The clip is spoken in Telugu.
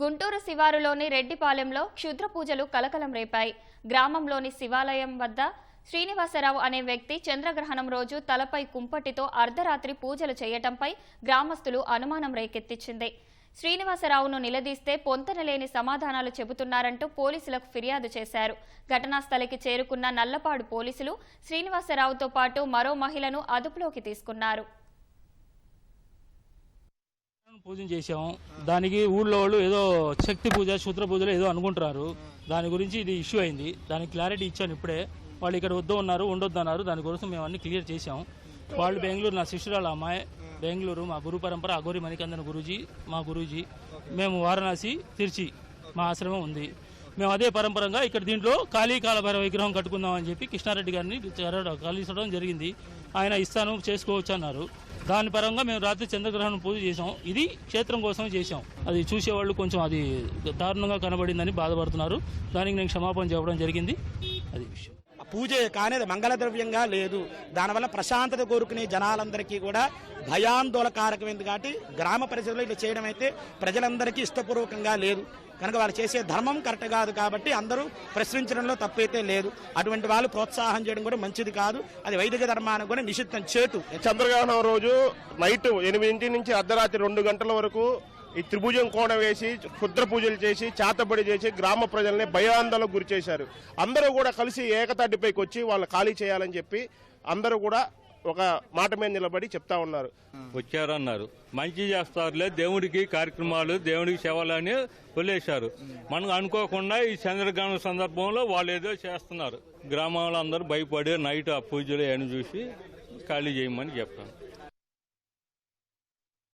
గుంటూరు శివారులోని రెడ్డిపాలెంలో క్షుద్ర పూజలు కలకలం రేపాయి. గ్రామంలోని శివాలయం వద్ద శ్రీనివాసరావు అనే వ్యక్తి చంద్రగ్రహణం రోజు తలపై కుంపటితో అర్ధరాత్రి పూజలు చేయటంపై గ్రామస్తులు అనుమానం రేకెత్తించింది శ్రీనివాసరావును నిలదీస్తే పొంతనలేని సమాధానాలు చెబుతున్నారంటూ పోలీసులకు ఫిర్యాదు చేశారు. ఘటనాస్థలికి చేరుకున్న నల్లపాడు పోలీసులు శ్రీనివాసరావుతో పాటు మరో మహిళను అదుపులోకి తీసుకున్నారు. పూజ చేసాం దానికి ఊళ్ళో వాళ్ళు ఏదో శక్తి పూజ శుద్ర పూజలు ఏదో అనుకుంటున్నారు. దాని గురించి ఇది ఇష్యూ అయింది. దానికి క్లారిటీ ఇచ్చాను ఇప్పుడే. వాళ్ళు ఇక్కడ వద్దు ఉన్నారు ఉండొద్దు అన్నారు. దానికోసం మేము అన్ని క్లియర్ చేసాం వాళ్ళు బెంగళూరు నా శిష్యురాలు అమ్మాయి. బెంగళూరు మా గురు పరంపర అఘోరి మణికందన్ గురూజీ మా గురూజీ. మేము వారణాసి తిరుచి మా ఆశ్రమం ఉంది. మేము అదే పరంపరంగా ఇక్కడ దీంట్లో ఖాళీ కాలభైరవ విగ్రహం కట్టుకుందామని చెప్పి కృష్ణారెడ్డి గారిని కలిసడం జరిగింది. ఆయన ఇస్తాను చేసుకోవచ్చు అన్నారు. దాని పరంగా మేము రాత్రి చంద్రగ్రహణం పూజ చేసాం ఇది క్షేత్రం కోసం చేసాం అది చూసేవాళ్ళు కొంచెం అది దారుణంగా కనబడిందని బాధపడుతున్నారు. దానికి నేను క్షమాపణ చెప్పడం జరిగింది. అది విషయం. పూజ కానీ అది మంగళద్రవ్యంగా లేదు. దానివల్ల ప్రశాంతత కోరుకునే జనాలందరికీ కూడా భయాందోళకారకమైంది కాబట్టి గ్రామ పరిస్థితుల్లో ఇట్లా చేయడం అయితే ప్రజలందరికీ ఇష్టపూర్వకంగా లేదు. కనుక వాళ్ళు చేసే ధర్మం కరెక్ట్ కాదు కాబట్టి అందరూ ప్రశ్నించడంలో తప్పైతే లేదు. అటువంటి వాళ్ళు ప్రోత్సాహం చేయడం కూడా మంచిది కాదు. అది వైదిక ధర్మానికి కూడా నిషిద్ధం చేటు. చంద్రగ్రహణం రోజు నైట్ ఎనిమిదింటి నుంచి అర్ధరాత్రి రెండు గంటల వరకు ఈ త్రిభుజం కోణం వేసి క్షుద్ర పూజలు చేసి చేతబడి చేసి గ్రామ ప్రజల్ని భయాందోళనకు గురి చేశారు. అందరూ కూడా కలిసి ఏకతాటిపైకి వచ్చి వాళ్ళు ఖాళీ చేయాలని చెప్పి అందరూ కూడా ఒక మాట మీద నిలబడి చెప్తా ఉన్నారు. వచ్చారన్నారు. మంచి చేస్తారులే దేవుడికి కార్యక్రమాలు దేవుడికి సేవలు అని వదిలేశారు. మనం అనుకోకుండా ఈ చంద్రగ్రహణం సందర్భంలో వాళ్ళు ఏదో చేస్తున్నారు. గ్రామంలో అందరూ భయపడి నైట్ ఆ పూజలు అని చూసి ఖాళీ చేయమని చెప్తాను